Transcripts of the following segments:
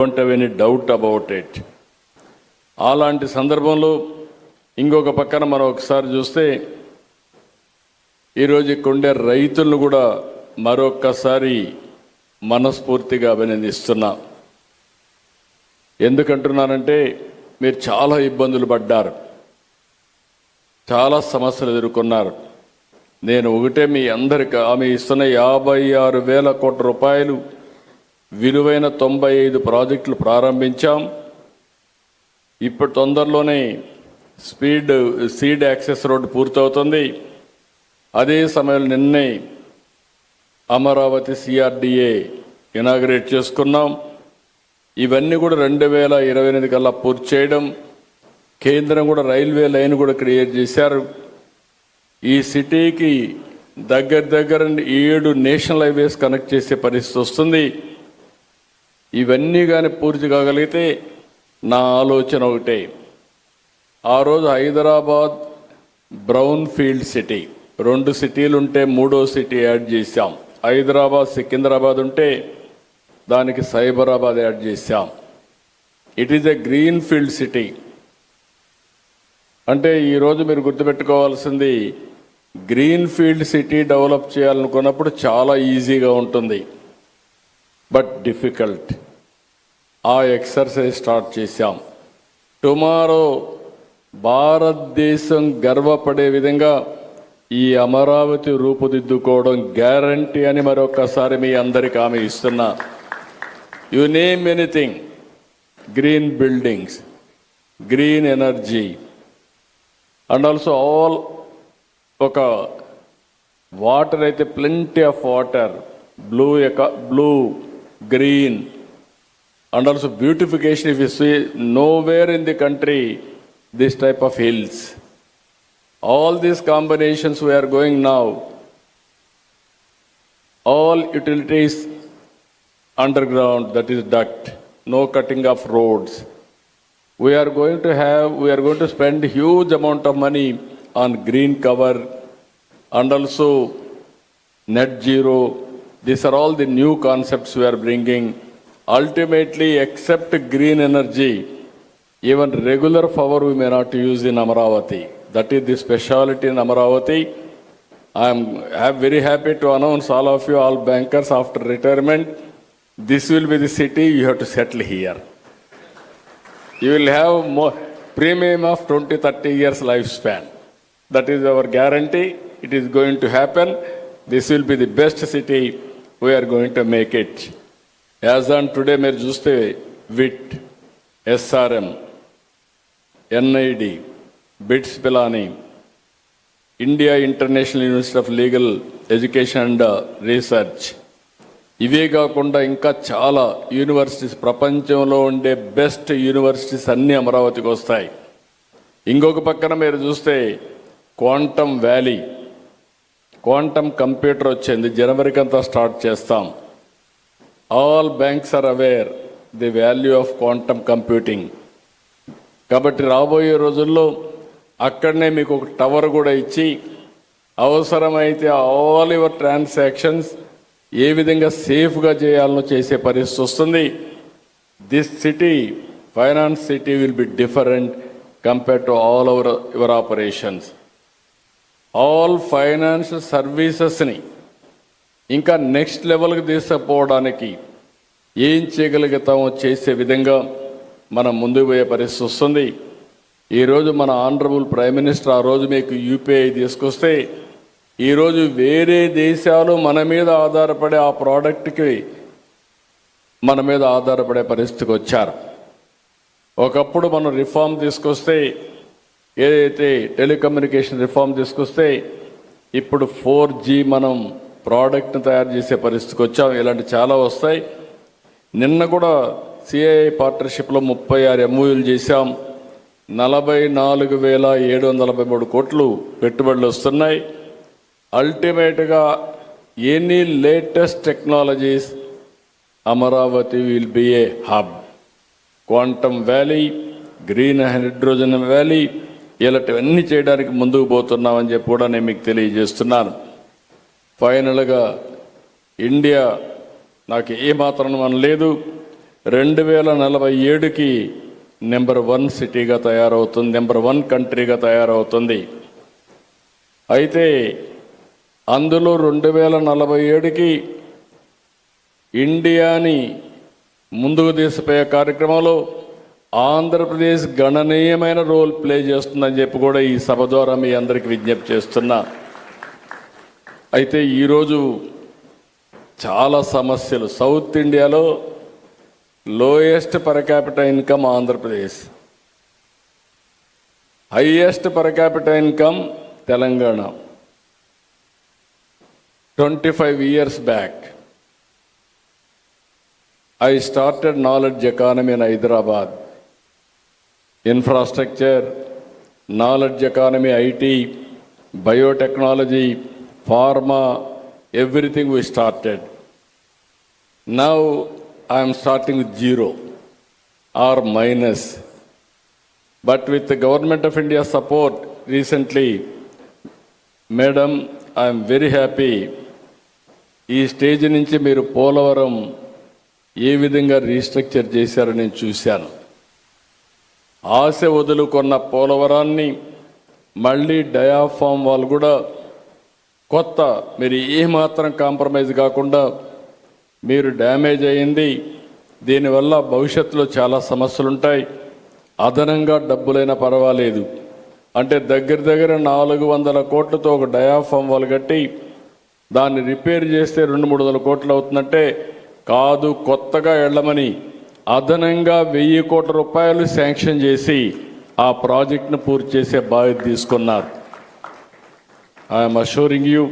Don't have any doubt about it అలాంటి సందర్భంలో ఇంకొక పక్కన మనం ఒకసారి చూస్తే ఈరోజు కొండే రైతులను కూడా మరొక్కసారి మనస్ఫూర్తిగా అభినందిస్తున్నా. ఎందుకంటున్నానంటే మీరు చాలా ఇబ్బందులు పడ్డారు. చాలా సమస్యలు ఎదుర్కొన్నారు. నేను ఒకటే మీ అందరికి ఆమె ఇస్తున్న యాభై ఆరు వేల కోట్ల రూపాయలు విలువైన తొంభై ఐదు ప్రాజెక్టులు ప్రారంభించాం. ఇప్పుడు తొందరలోనే స్పీడ్ సీడ్ యాక్సెస్ రోడ్డు పూర్తవుతుంది. అదే సమయంలో నిన్నే అమరావతి సిఆర్డిఏ ఇనాగ్రేట్ చేసుకున్నాం. ఇవన్నీ కూడా రెండు వేల ఇరవై ఎనిమిది కల్లా పూర్తి చేయడం. కేంద్రం కూడా రైల్వే లైన్ కూడా క్రియేట్ చేశారు. ఈ సిటీకి దగ్గర దగ్గర ఏడు నేషనల్ హైవేస్ కనెక్ట్ చేసే పరిస్థితి వస్తుంది. ఇవన్నీ కానీ పూర్తి కాగలిగితే నా ఆలోచన ఒకటే. ఆ రోజు హైదరాబాద్ బ్రౌన్ ఫీల్డ్ సిటీ. రెండు సిటీలు ఉంటే మూడో సిటీ యాడ్ చేశాం. హైదరాబాద్ సికింద్రాబాద్ ఉంటే దానికి సైబరాబాద్ యాడ్ చేశాం. It is a green field city అంటే ఈరోజు మీరు గుర్తుపెట్టుకోవాల్సింది గ్రీన్ ఫీల్డ్ సిటీ డెవలప్ చేయాలనుకున్నప్పుడు చాలా ఈజీగా ఉంటుంది. బట్ డిఫికల్ట్ ఆ ఎక్సర్సైజ్ స్టార్ట్ చేశాం. టుమారో భారతదేశం గర్వపడే విధంగా ఈ అమరావతి రూపుదిద్దుకోవడం గ్యారంటీ అని మరొకసారి మీ అందరికి ఆమె ఇస్తున్నా. You name anything green buildings green energy and also all ఒక వాటర్ అయితే ప్లెంటీ ఆఫ్ వాటర్ బ్లూ ఎక blue green and also beautification if you see nowhere in the country this type of hills. All these combinations we are going now all utilities underground that is duct no cutting of roads. We are going to have we are going to spend huge amount of money on green cover and also net zero. These are all the new concepts we are bringing ultimately except green energy even regular power we may not use in amravati that is the speciality in amravati i am I am very happy to announce all of you all bankers after retirement this will be the city you have to settle here. You will have more premium of 20 30 years lifespan. That is our guarantee. It is going to happen. This will be the best city we are going to make it as on today మీరు చూస్తే VIT SRM NID BITS Pilani India International University of Legal Education and Research. ఇవే కాకుండా ఇంకా చాలా universities ప్రపంచంలో ఉండే best universities అన్నీ అమరావతికి వస్తాయి. ఇంకొక పక్కన మీరు చూస్తే క్వాంటమ్ వ్యాలీ. క్వాంటమ్ కంప్యూటర్ వచ్చింది జనవరికి అంతా స్టార్ట్ చేస్తాం. All banks are aware the value of quantum computing కాబట్టి రాబోయే రోజుల్లో అక్కడనే మీకు ఒక టవర్ కూడా ఇచ్చి అవసరమైతే ఆల్ యువర్ ట్రాన్సాక్షన్స్ ఏ విధంగా సేఫ్గా చేయాలనో చేసే పరిస్థితి వస్తుంది. This city finance city will be different compare to all our your operations all financial సర్వీసెస్ని ఇంకా నెక్స్ట్ లెవెల్కి తీసుకుపోవడానికి ఏం చేయగలుగుతామో చేసే విధంగా మనం ముందుకు పోయే పరిస్థితి వస్తుంది. ఈరోజు మన ఆనరబుల్ ప్రైమ్ మినిస్టర్ ఆ రోజు మీకు యూపీఐ తీసుకొస్తే ఈరోజు వేరే దేశాలు మన మీద ఆధారపడే ఆ ప్రోడక్ట్కి మన మీద ఆధారపడే పరిస్థితికి వచ్చారు. ఒకప్పుడు మనం రిఫార్మ్ తీసుకొస్తే ఏదైతే టెలికమ్యూనికేషన్ రిఫార్మ్ తీసుకొస్తే ఇప్పుడు ఫోర్ జీ మనం ప్రోడక్ట్ని తయారు చేసే పరిస్థితికి వచ్చాం. ఇలాంటి చాలా వస్తాయి. నిన్న కూడా సిఐఐ పార్ట్నర్షిప్లో ముప్పై ఆరు ఎంఓయూలు చేశాం. నలభై నాలుగు వేల ఏడు వందల నలభై మూడు కోట్లు పెట్టుబడులు వస్తున్నాయి. అల్టిమేట్గా any latest technologies Amaravati will be a hub. Quantum valley green hydrogen valley ఇలాంటివన్నీ చేయడానికి ముందుకు పోతున్నామని చెప్పి కూడా నేను మీకు తెలియజేస్తున్నాను. ఫైనల్గా ఇండియా నాకు ఏమాత్రం అనలేదు. లేదు రెండు వేల నలభై ఏడుకి నెంబర్ వన్ సిటీగా తయారవుతుంది నెంబర్ వన్ కంట్రీగా తయారవుతుంది. అయితే అందులో రెండు వేల నలభై ఏడుకి ఇండియాని ముందుకు తీసిపోయే కార్యక్రమంలో ఆంధ్రప్రదేశ్ గణనీయమైన రోల్ ప్లే చేస్తుందని చెప్పి కూడా ఈ సభ ద్వారా మీ అందరికీ విజ్ఞప్తి చేస్తున్నా. అయితే ఈరోజు చాలా సమస్యలు. సౌత్ ఇండియాలో lowest per capita income Andhra Pradesh. Highest per capita income Telangana. Twenty five years back I started knowledge economy in Hyderabad infrastructure knowledge economy IT biotechnology pharma, everything we started. Now I am starting with zero or minus. But with the government of India support recently, madam, I am very happy. ఈ stage నుంచి మీరు పోలవరం ఏ విధంగా restructure చేశారో నేను చూశాను ఆశ వదులుకున్న పోలవరాన్ని మళ్ళీ diaphragm వాళ్ళు కూడా కొత్త మీరు ఏమాత్రం కాంప్రమైజ్ కాకుండా మీరు డ్యామేజ్ అయింది. దీనివల్ల భవిష్యత్తులో చాలా సమస్యలు ఉంటాయి అదనంగా డబ్బులైనా పర్వాలేదు. అంటే దగ్గర దగ్గర నాలుగు వందల కోట్లతో ఒక డయాఫామ్ వాళ్ళు కట్టి దాన్ని రిపేర్ చేస్తే రెండు మూడు వందల కోట్లు అవుతుందంటే కాదు కొత్తగా వెళ్ళమని అదనంగా వెయ్యి కోట్ల రూపాయలు శాంక్షన్ చేసి ఆ ప్రాజెక్ట్ను పూర్తి చేసే బాధ్యత తీసుకున్నారు. I'm assuring you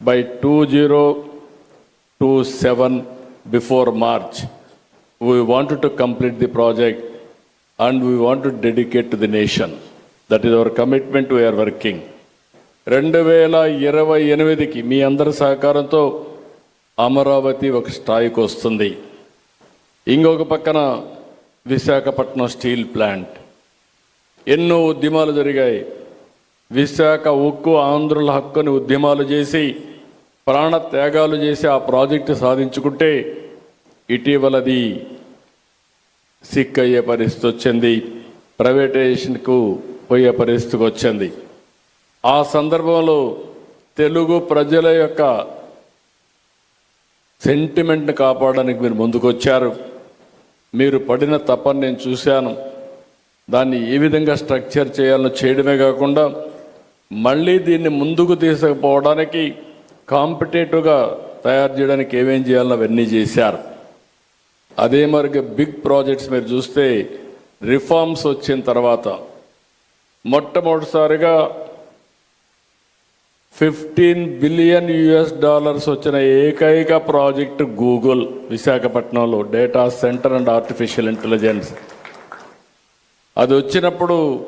by two zero two seven before March we want to complete the project and we want to dedicate to the nation that is our commitment we're working రెండు వేల ఇరవై ఎనిమిదికి మీ అందరి సహకారంతో అమరావతి ఒక స్థాయికి వస్తుంది. ఇంకొక పక్కన విశాఖపట్నం స్టీల్ ప్లాంట్. ఎన్నో ఉద్యమాలు జరిగాయి. విశాఖ ఉక్కు ఆంధ్రుల హక్కుని ఉద్యమాలు చేసి ప్రాణ త్యాగాలు చేసి ఆ ప్రాజెక్టు సాధించుకుంటే ఇటీవలది సిక్ అయ్యే పరిస్థితి వచ్చింది. ప్రైవేటైజేషన్కు పోయే పరిస్థితికి వచ్చింది. ఆ సందర్భంలో తెలుగు ప్రజల యొక్క సెంటిమెంట్ని కాపాడడానికి మీరు ముందుకొచ్చారు. మీరు పడిన తపని నేను చూశాను. దాన్ని ఏ విధంగా స్ట్రక్చర్ చేయాలో చేయడమే కాకుండా మళ్ళీ దీన్ని ముందుకు తీసుకుపోవడానికి కాంపిటేటివ్గా తయారు చేయడానికి ఏమేం చేయాలని అవన్నీ చేశారు. అదే మరి బిగ్ ప్రాజెక్ట్స్ మీరు చూస్తే రిఫార్మ్స్ వచ్చిన తర్వాత మొట్టమొదటిసారిగా ఫిఫ్టీన్ బిలియన్ యుఎస్ డాలర్స్ వచ్చిన ఏకైక ప్రాజెక్ట్ గూగుల్ విశాఖపట్నంలో data centre and artificial intelligence. అది వచ్చినప్పుడు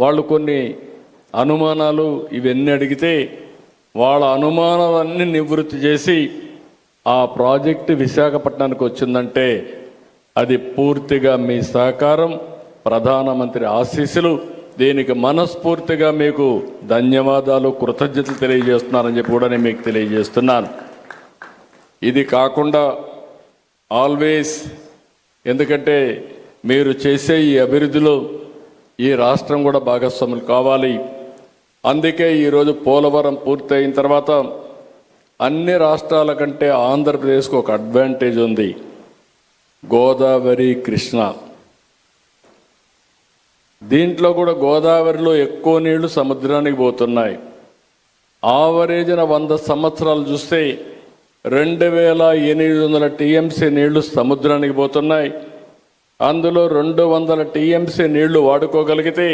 వాళ్ళు కొన్ని అనుమానాలు ఇవన్నీ అడిగితే వాళ్ళ అనుమానాలన్నీ నివృత్తి చేసి ఆ ప్రాజెక్టు విశాఖపట్నానికి వచ్చిందంటే అది పూర్తిగా మీ సహకారం ప్రధానమంత్రి ఆశీస్సులు. దీనికి మనస్ఫూర్తిగా మీకు ధన్యవాదాలు కృతజ్ఞతలు తెలియజేస్తున్నారని చెప్పి కూడా నేను మీకు తెలియజేస్తున్నాను. ఇది కాకుండా ఆల్వేస్ ఎందుకంటే మీరు చేసే ఈ అభివృద్ధిలో ఈ రాష్ట్రం కూడా భాగస్వాములు కావాలి. అందుకే ఈరోజు పోలవరం పూర్తయిన తర్వాత అన్ని రాష్ట్రాల కంటే ఆంధ్రప్రదేశ్కు ఒక అడ్వాంటేజ్ ఉంది. గోదావరి కృష్ణ. దీంట్లో కూడా గోదావరిలో ఎక్కువ నీళ్ళు సముద్రానికి పోతున్నాయి. ఆవరేజ్న వంద సంవత్సరాలు చూస్తే రెండు వేల ఎనిమిది వందల టీఎంసీ నీళ్ళు సముద్రానికి పోతున్నాయి. అందులో రెండు వందల టీఎంసీ నీళ్ళు వాడుకోగలిగితే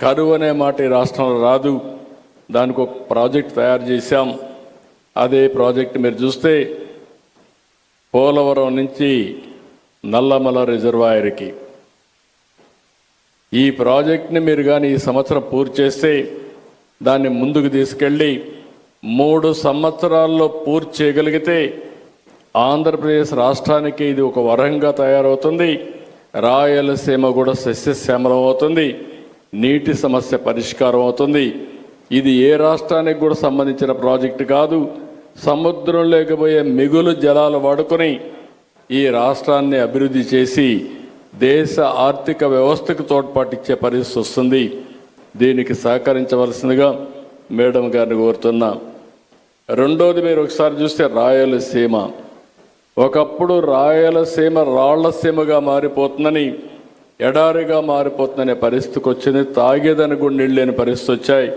కరువు అనే మాట ఈ రాష్ట్రంలో రాదు. దానికి ఒక ప్రాజెక్ట్ తయారు చేశాం. అదే ప్రాజెక్ట్ మీరు చూస్తే పోలవరం నుంచి నల్లమల రిజర్వాయర్కి. ఈ ప్రాజెక్ట్ని మీరు కానీ ఈ సంవత్సరం పూర్తి చేస్తే దాన్ని ముందుకు తీసుకెళ్ళి మూడు సంవత్సరాల్లో పూర్తి చేయగలిగితే ఆంధ్రప్రదేశ్ రాష్ట్రానికి ఇది ఒక వరంగా తయారవుతుంది. రాయలసీమ కూడా సస్యశ్యామలం అవుతుంది. నీటి సమస్య పరిష్కారం అవుతుంది. ఇది ఏ రాష్ట్రానికి కూడా సంబంధించిన ప్రాజెక్టు కాదు. సముద్రం లేకపోయే మిగులు జలాలు వాడుకొని ఈ రాష్ట్రాన్ని అభివృద్ధి చేసి దేశ ఆర్థిక వ్యవస్థకు తోడ్పాటిచ్చే పరిస్థితి వస్తుంది. దీనికి సహకరించవలసిందిగా మేడం గారిని కోరుతున్నా. రెండోది మీరు ఒకసారి చూస్తే రాయలసీమ. ఒకప్పుడు రాయలసీమ రాళ్ళసీమగా మారిపోతుందని ఎడారిగా మారిపోతుందనే పరిస్థితికి వచ్చింది. తాగేదని కూడా నీళ్ళు లేని పరిస్థితి వచ్చాయి.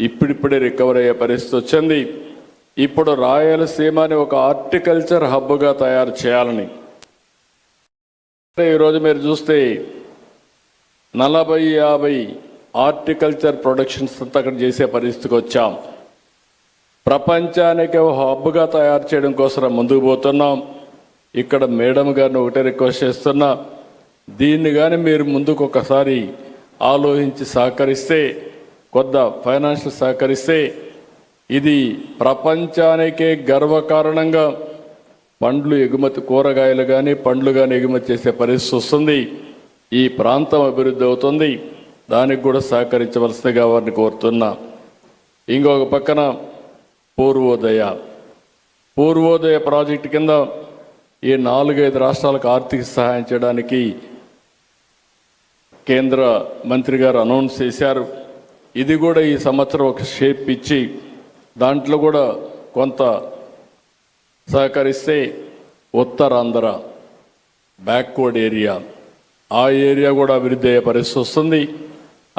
ఇప్పుడిప్పుడే రికవర్ అయ్యే పరిస్థితి వచ్చింది. ఇప్పుడు రాయలసీమని ఒక ఆర్టికల్చర్ హబ్గా తయారు చేయాలని. ఈరోజు మీరు చూస్తే నలభై యాభై ఆర్టికల్చర్ ప్రొడక్షన్స్ అంతా అక్కడ చేసే పరిస్థితికి వచ్చాం. ప్రపంచానికి ఒక హబ్గా తయారు చేయడం కోసం ముందుకు పోతున్నాం. ఇక్కడ మేడం గారిని ఒకటే రిక్వెస్ట్ చేస్తున్నా. దీన్ని కానీ మీరు ముందుకు ఒకసారి ఆలోచించి సహకరిస్తే కొద్ద ఫైనాన్షియల్ సహకరిస్తే ఇది ప్రపంచానికే గర్వకారణంగా పండ్లు ఎగుమతి కూరగాయలు కానీ పండ్లు కానీ ఎగుమతి చేసే పరిస్థితి వస్తుంది. ఈ ప్రాంతం అభివృద్ధి అవుతుంది. దానికి కూడా సహకరించవలసిందిగా వారిని కోరుతున్నా. ఇంకొక పక్కన పూర్వోదయ. పూర్వోదయ ప్రాజెక్టు కింద ఈ నాలుగైదు రాష్ట్రాలకు ఆర్థిక సహాయం చేయడానికి కేంద్ర మంత్రి గారు అనౌన్స్ చేశారు. ఇది కూడా ఈ సంవత్సరం ఒక షేప్ ఇచ్చి దాంట్లో కూడా కొంత సహకరిస్తే ఉత్తరాంధ్ర బ్యాక్వర్డ్ ఏరియా ఆ ఏరియా కూడా అభివృద్ధి అయ్యే పరిస్థితి వస్తుంది.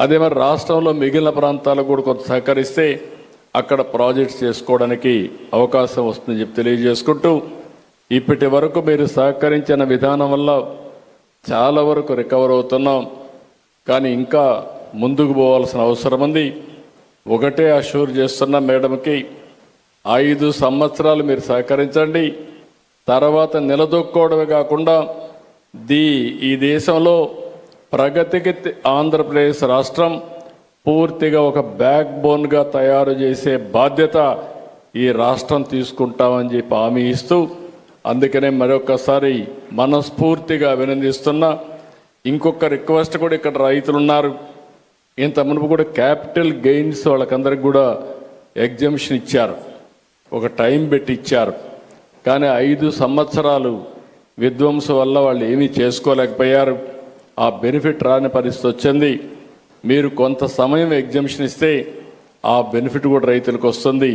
అదే మరి రాష్ట్రంలో మిగిలిన ప్రాంతాలకు కూడా కొంత సహకరిస్తే అక్కడ ప్రాజెక్ట్స్ చేసుకోవడానికి అవకాశం వస్తుందని చెప్పి తెలియజేసుకుంటూ ఇప్పటి వరకు మీరు సహకరించిన విధానం వల్ల చాలా వరకు రికవర్ అవుతున్నాం. కానీ ఇంకా ముందుకు పోవాల్సిన అవసరం ఉంది. ఒకటే అష్యూర్ చేస్తున్న మేడంకి ఐదు సంవత్సరాలు మీరు సహకరించండి. తర్వాత నిలదొక్కోవడమే కాకుండా దీ ఈ దేశంలో ప్రగతికి ఆంధ్రప్రదేశ్ రాష్ట్రం పూర్తిగా ఒక బ్యాక్ బోన్గా తయారు చేసే బాధ్యత ఈ రాష్ట్రం తీసుకుంటామని చెప్పి హామీ ఇస్తూ అందుకనే మరొకసారి మనస్ఫూర్తిగా అభినందిస్తున్నా. ఇంకొక రిక్వెస్ట్ కూడా ఇక్కడ రైతులు ఉన్నారు ఇంత మునుపు కూడా క్యాపిటల్ గెయిన్స్ వాళ్ళకందరికి కూడా ఎగ్జామిషన్ ఇచ్చారు. ఒక టైం పెట్టి ఇచ్చారు కానీ ఐదు సంవత్సరాలు విధ్వంసం వల్ల వాళ్ళు ఏమీ చేసుకోలేకపోయారు. ఆ బెనిఫిట్ రాని పరిస్థితి వచ్చింది. మీరు కొంత సమయం ఎగ్జామిషన్ ఇస్తే ఆ బెనిఫిట్ కూడా రైతులకు వస్తుంది.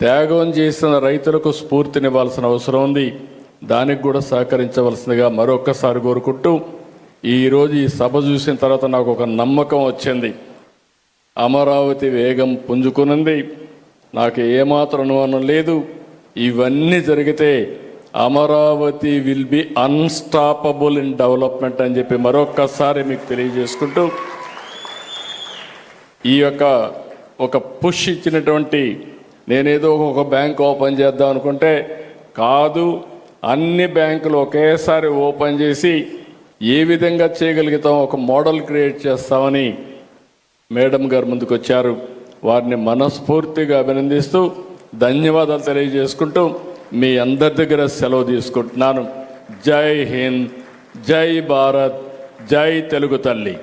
త్యాగం చేసిన రైతులకు స్ఫూర్తినివ్వాల్సిన అవసరం ఉంది. దానికి కూడా సహకరించవలసిందిగా మరొక్కసారి కోరుకుంటూ ఈరోజు ఈ సభ చూసిన తర్వాత నాకు ఒక నమ్మకం వచ్చింది. అమరావతి వేగం పుంజుకునింది. నాకు ఏమాత్రం అనుమానం లేదు. ఇవన్నీ జరిగితే Amaravati will be unstoppable in development అని చెప్పి మరొక్కసారి మీకు తెలియజేసుకుంటూ ఈ యొక్క ఒక పుష్ ఇచ్చినటువంటి నేనేదో ఒక బ్యాంక్ ఓపెన్ చేద్దాం అనుకుంటే కాదు అన్ని బ్యాంకులు ఒకేసారి ఓపెన్ చేసి ఏ విధంగా చేయగలుగుతాం ఒక మోడల్ క్రియేట్ చేస్తామని మేడం గారు ముందుకు వచ్చారు వారిని మనస్ఫూర్తిగా అభినందిస్తూ ధన్యవాదాలు తెలియజేసుకుంటూ మీ అందరి దగ్గర సెలవు తీసుకుంటున్నాను. జై హింద్ జై భారత్ జై తెలుగు తల్లి.